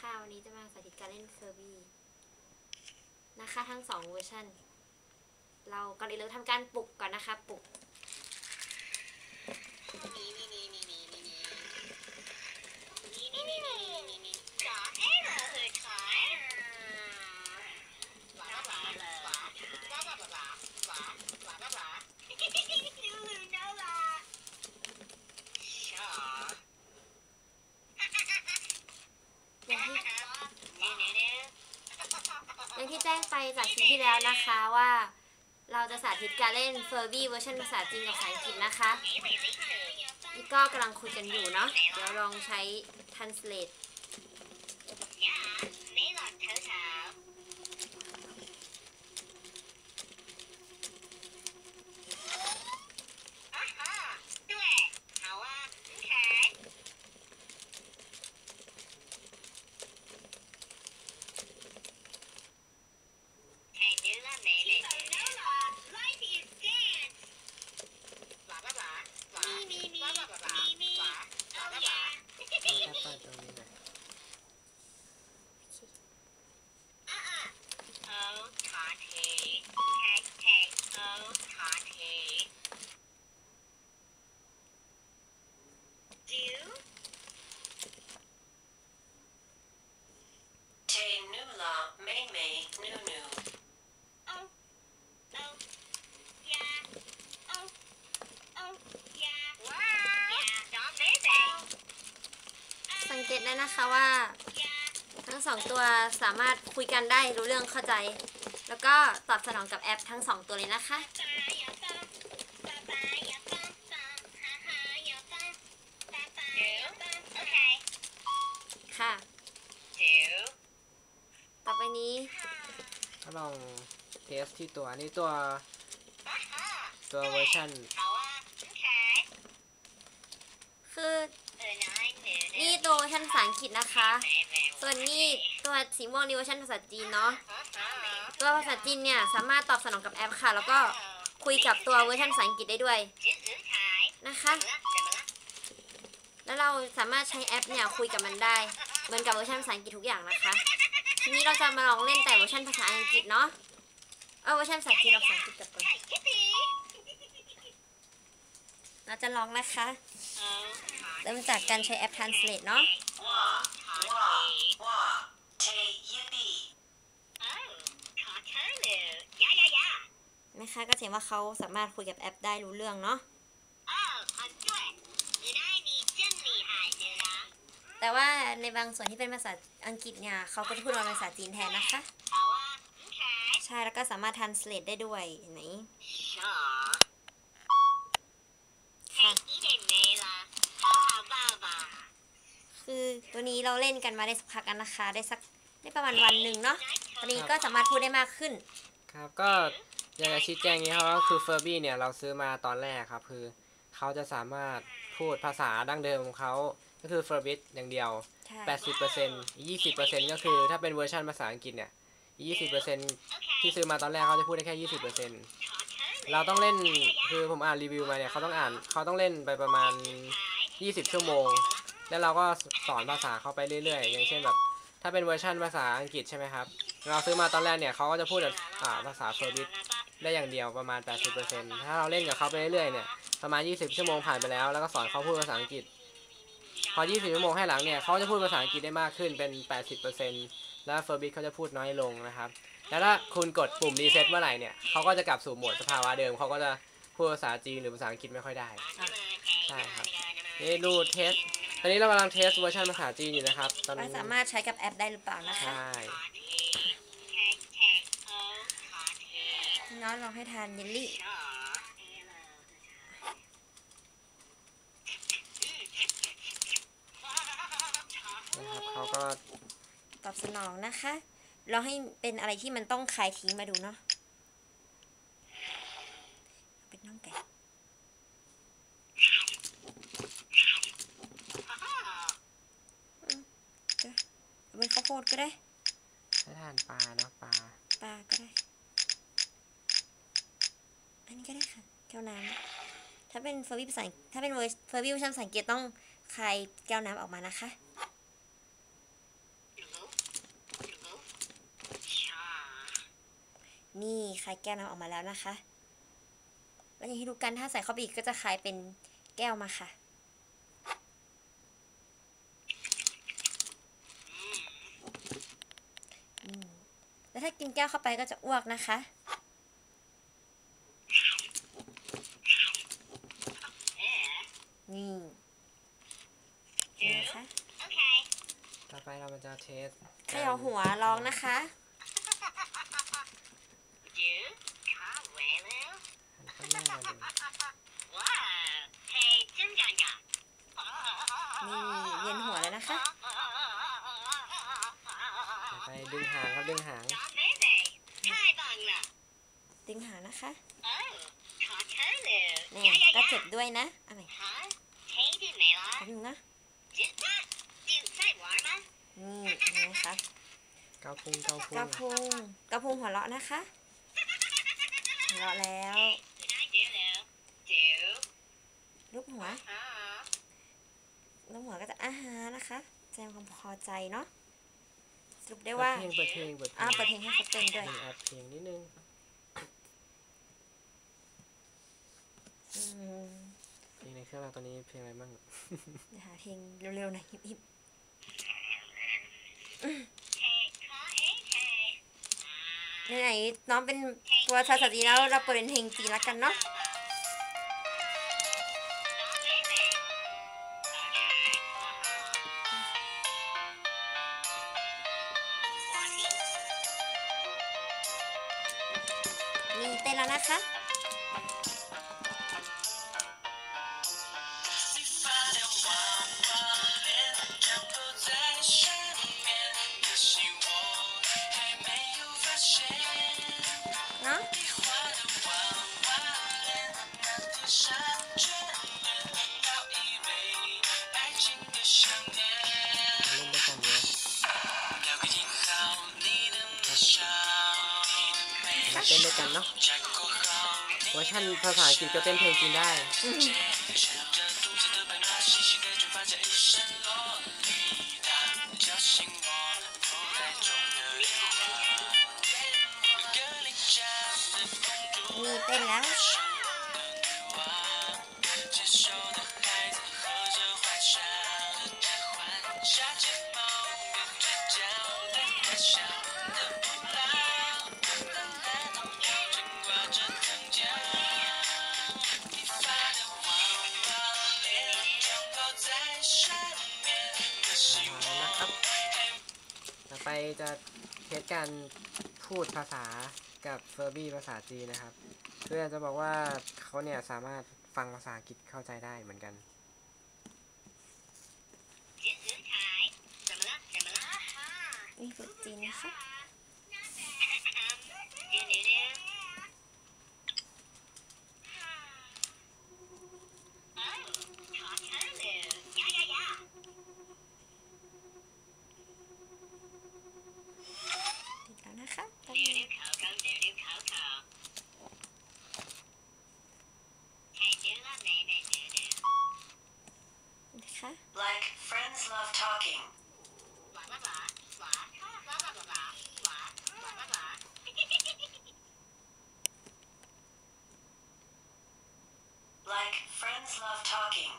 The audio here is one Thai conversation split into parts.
ค่ะวันนี้จะมาสาธิตการเล่นเฟอร์บี้นะคะทั้งสองเวอร์ชันเราก่อนอื่นเราทำการปลุกก่อนนะคะปลุก ลิปที่แล้วนะคะว่า เราจะสาธิตการเล่นเฟอร์บี้เวอร์ชันภาษาจีนกับภาษาอังกฤษนะคะนี่ก็กำลังคุยกันอยู่เนาะเดี๋ยวลองใช้ translate จะเปิดตรงนี้หน่อย Tay nu la mei mei nu nu. สังเกตได้ นะคะว่า ทั้งสองตัวสามารถคุยกันได้รู้เรื่องเข้าใจ แล้วก็ตอบสนองกับแอปทั้งสองตัวเลยนะคะ ค่ะ ต่อไปนี้ก็ลองเทสที่ตัวนี่ตัวตัวเวอร์ชันคือนี่ ตัวเวอร์ชันภาษาอังกฤษนะคะ ส่วนนี่ตัวสีม่วงนี่เวอร์ชันภาษาจีนเนาะ ตัวภาษาจีนเนี่ยสามารถตอบสนองกับแอปค่ะ แล้วก็คุยกับตัวเวอร์ชันภาษาอังกฤษได้ด้วยนะคะ แล้วเราสามารถใช้แอปเนี่ยคุยกับมันได้ เหมือนกับเวอร์ชันภาษาอังกฤษทุกอย่างนะคะ ทีนี้เราจะมาลองเล่นแต่เวอร์ชันภาษาอังกฤษเนาะ เอาเวอร์ชันภาษาจีนเราภาษาอังกฤษกันก่อนเรา จะลองนะคะเริ่มจากการใช้แอป Translate เนาะ Wa tay yippee. นะคะก็จะเห็นว่าเขาสามารถคุยกับแอปได้รู้เรื่องเนาะแต่ว่าในบางส่วนที่เป็นภาษาอังกฤษเนี่ยเขาก็จะพูดมาเป็นภาษาจีนแทนนะคะ ใช่แล้วก็สามารถ translate ได้ด้วยเห็นไหนค่ะ คือตัวนี้เราเล่นกันมาได้สักพักกันนะคะ ได้สักได้ประมาณวันหนึ่งเนาะตอนนี้ก็สามารถพูดได้มากขึ้น ครับก็อยากจะชี้แจงอย่างนี้ครับว่าคือเฟอร์บี้เนี่ยเราซื้อมาตอนแรกครับ คือเขาจะสามารถพูดภาษาดั้งเดิมของเขาก็คือเฟอร์บิทอย่างเดียวใช่80% 20%ก็คือถ้าเป็นเวอร์ชันภาษาอังกฤษเนี่ย 20%ที่ซื้อมาตอนแรกเขาจะพูดได้แค่ 20%เราต้องเล่นคือผมอ่านรีวิวมาเนี่ยเขาต้องอ่านเขาต้องเล่นไปประมาณ 20 ชั่วโมง แล้วเราก็สอนภาษาเขาไปเรื่อยๆ อย่างเช่นแบบ ถ้าเป็นเวอร์ชันภาษาอังกฤษใช่ไหมครับ เราซื้อมาตอนแรกเนี่ยเขาก็จะพูดแบบอ่าภาษาเฟอร์บิทได้อย่างเดียวประมาณ 80%ถ้าเราเล่นกับเขาไปเรื่อยๆ เนี่ย ประมาณ 20 ชั่วโมงผ่านไปแล้ว แล้วก็สอนเขาพูดภาษาอังกฤษ พอ 20 ชั่วโมงให้หลังเนี่ยเขาจะพูดภาษาอังกฤษได้มากขึ้นเป็น 80%แล้วเฟอร์บิทเขาจะพูดน้อยลงนะครับ แล้วถ้าคุณกดปุ่มรีเซ็ตเมื่อไหร่เนี่ยเขาก็จะกลับสู่โหมดสภาวะเดิมเขาก็จะพูดภาษาจีนหรือภาษาอังกฤษไม่ค่อยได้ ใช่ครับ นี่ดูเทส ตอนนี้เรากำลังเทสเวอร์ชันภาษาจีนอยู่นะครับตอนว่านี้สามารถใช้กับแอปได้หรือเปล่านะคะใช่น้องลองให้ทานเยลลี่ นะครับเขาก็ตอบสนองนะคะ ลองให้เป็นอะไรที่มันต้องคายทิ้งมาดูเนาะ ดก็ได้ใช้ทานปลาเนาะปลาปลาก็ได้ อันนี้ก็ได้ค่ะแก้วน้ำถ้าเป็นเฟอร์วิวสาษถ้าเป็นเฟอร์วิวชั่าสังเกตต้องคลายแก้วน้ำออกมานะคะนี่คลายแก้วน้ำออกมาแล้วนะคะ แล้วอย่างที่ดูกันถ้าใส่เข้าไปอีกก็จะคลายเป็นแก้วมาค่ะ แล้วถ้ากินแก้วเข้าไปก็จะอ้วกนะคะ นี่นี่นะคะต่อไปเรามาจะเทสเขย่าหัวร้องนะคะหันข้างหน้ามาดูนี่เย็นหัวแล้วนะคะต่อไปดึงหางครับดึงหาง ดึงหาง นะคะนี่ก็เจ็บด้วยนะเอะไรแป๊บนึงนะนี่นี่นะคะเกาพุงเกาพุกระงพุงกระพุงหัวเราะนะคะหัวเราะแล้วลูกหัวลูกหัวก็จะอาหารนะคะแสดงความพอใจเนาะสรุปได้เปิดว่าเพลงเปิดเพลงเปิดเพลอ่างเปิดเพลงให้เขาเต้นด้วยมีอัดเพลงนิดนึง อืม เครื่องเราตอนนี้เพลงอะไรบ้างเดี๋ยวหาเพลงเร็วๆหน่อยฮิปๆไหนๆน้องเป็นตัวภาษาจีแล้วเราเปิดเป็นเพลงจีนแล้วกันเนาะนี่เต้นแล้วนะคะ กันเยอะมาเต้นด้วยกันเนาะเวอร์ชันภาษาอังกฤษก็เต้นเพลงจีนได้อืมนี่เต้นแล้ว จะเทสการพูดภาษากับเฟอร์บี้ภาษาจีนนะครับ เพื่อจะบอกว่าเขาเนี่ยสามารถฟังภาษาอังกฤษเข้าใจได้เหมือนกันนี่คือจีนนะคะ ติดแล้วนะคะแป๊บนึงนะคะ Like friends love talking. Like friends love talking.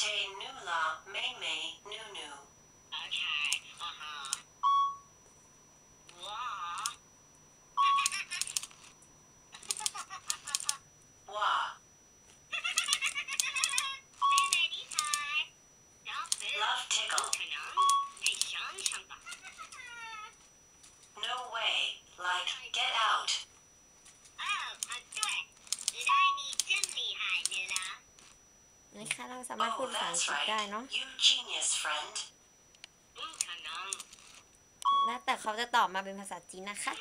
Te nu la mei mei nu nu. Wah. Love tickle. No way. Like get out. นะคะเราสามารถ พูด Oh, ภาษาอัง that's กฤษได้ right. เนาะ You genius friend. แล้วแต่เขาจะตอบมาเป็นภาษาจีนนะคะ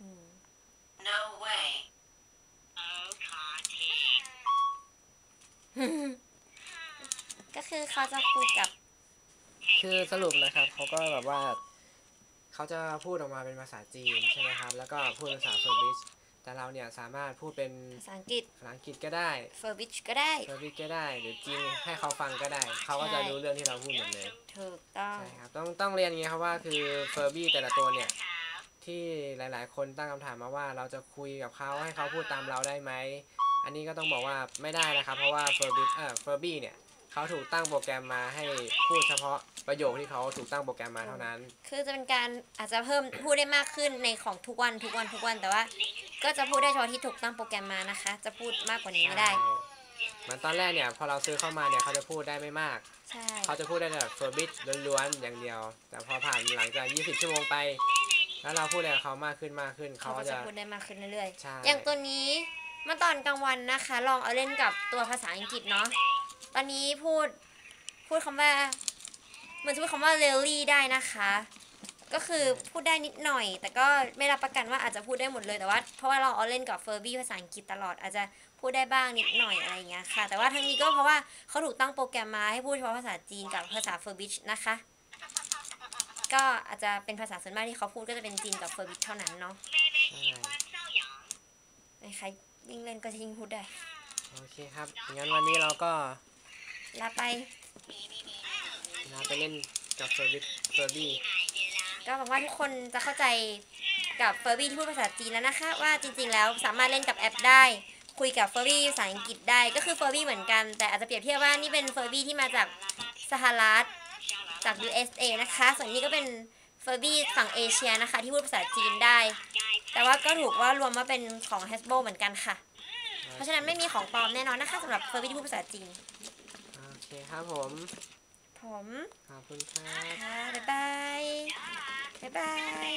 อืม No way. ก็คือเขาจะคุยกับ คือสรุปนะครับเขาก็แบบว่า เขาจะพูดออกมาเป็นภาษาจีนใช่ไหมครับ แล้วก็พูดภาษาเฟอร์บิช แต่เราเนี่ยสามารถพูดเป็นภาษาอังกฤษภาษาอังกฤษก็ได้เฟอร์บิชก็ได้เฟอร์บี้ก็ได้ หรือจีนให้เขาฟังก็ได้ เขาก็จะรู้เรื่องที่เราพูดหมดเลยถูกต้องใช่ครับต้องต้องเรียนอย่างนี้ครับว่าคือเฟอร์บี้แต่ละตัวเนี่ยที่หลาย ๆ คนตั้งคำถามมาว่าเราจะคุยกับเขาให้เขาพูดตามเราได้ไหม อันนี้ก็ต้องบอกว่าไม่ได้นะครับ เพราะว่าเฟอร์บี้เออเฟอร์บี้เนี่ยเขาถูกตั้งโปรแกรมมาให้พูดเฉพาะประโยคที่เขาถูกตั้งโปรแกรมมาเท่านั้น คือจะเป็นการอาจจะเพิ่มพูดได้มากขึ้นในของทุกวันทุกวันทุกวันแต่ว่า ก็จะพูดได้เฉพาะที่ถูกตั้งโปรแกรมมานะคะ จะพูดมากกว่านี้ไม่ได้เหมือนตอนแรกเนี่ยพอเราซื้อเข้ามาเนี่ยเขาจะพูดได้ไม่มาก ใช่ เขาจะพูดได้แบบเฟอร์บิทล้วนๆอย่างเดียว แต่พอผ่านหลังจาก 20 ชั่วโมงไป แล้วเราพูดอะไรกับเขามากขึ้นมากขึ้นเขาเขาก็ก็จะจะพูดได้มากขึ้นเรื่อยใช่ๆ อย่างตัวนี้เมื่อตอนกลางวันนะคะ ลองเอาเล่นกับตัวภาษาอังกฤษเนาะ ตอนนี้พูดพูดคำว่าเหมือนจะพูดคำว่าเ a ลลี่ได้นะคะ ก็คือพูดได้นิดหน่อย แต่ก็ไม่รับประกันว่าอาจจะพูดได้หมดเลยแต่ว่าเพราะว่าเราเอาเล่นกับเฟอร์บี้ภาษาอังกฤษตลอดอาจจะพูดได้บ้างนิดหน่อยอะไรอย่างเงี้ยค่ะ แต่ว่าทั้งนี้ก็เพราะว่าเขาถูกตั้งโปรแกรมมาให้พูดเฉพาะภาษาจีนกับภาษาเฟอร์บิชนะคะ ก็อาจจะเป็นภาษาส่วนมากที่เขาพูดก็จะเป็นจีนกับเฟอร์บิชเท่านั้นเนาะใช่ใครยิ่งเล่นก็จะยิ่งพูดได้โอเคครับงั้นวันนี้เราก็ลาไปลาไปเล่นกับเฟอร์บิทเฟอร์บี้ ก็หวังว่าทุกคนจะเข้าใจกับเฟอร์บี้ที่พูดภาษาจีนแล้วนะคะ ว่าจริงๆแล้วสามารถเล่นกับแอปได้ คุยกับเฟอร์บี้ภาษาอังกฤษได้ก็คือเฟอร์บี้เหมือนกัน แต่อาจจะเปรียบเทียบว่านี่เป็นเฟอร์บี้ที่มาจากสหรัฐจาก USA นะคะ ส่วนนี้ก็เป็นเฟอร์บี้ฝั่งเอเชียนะคะ ที่พูดภาษาจีนได้ แต่ว่าก็ถูกว่ารวมว่าเป็นของ Hasbro เหมือนกันค่ะ เพราะฉะนั้นไม่มีของปลอมแน่นอนนะคะสำหรับเฟอร์บี้ที่พูดภาษาจีน โอเคครับผม ผมขอบคุณครับ ค่ะบ๊ายบายบ๊ายบาย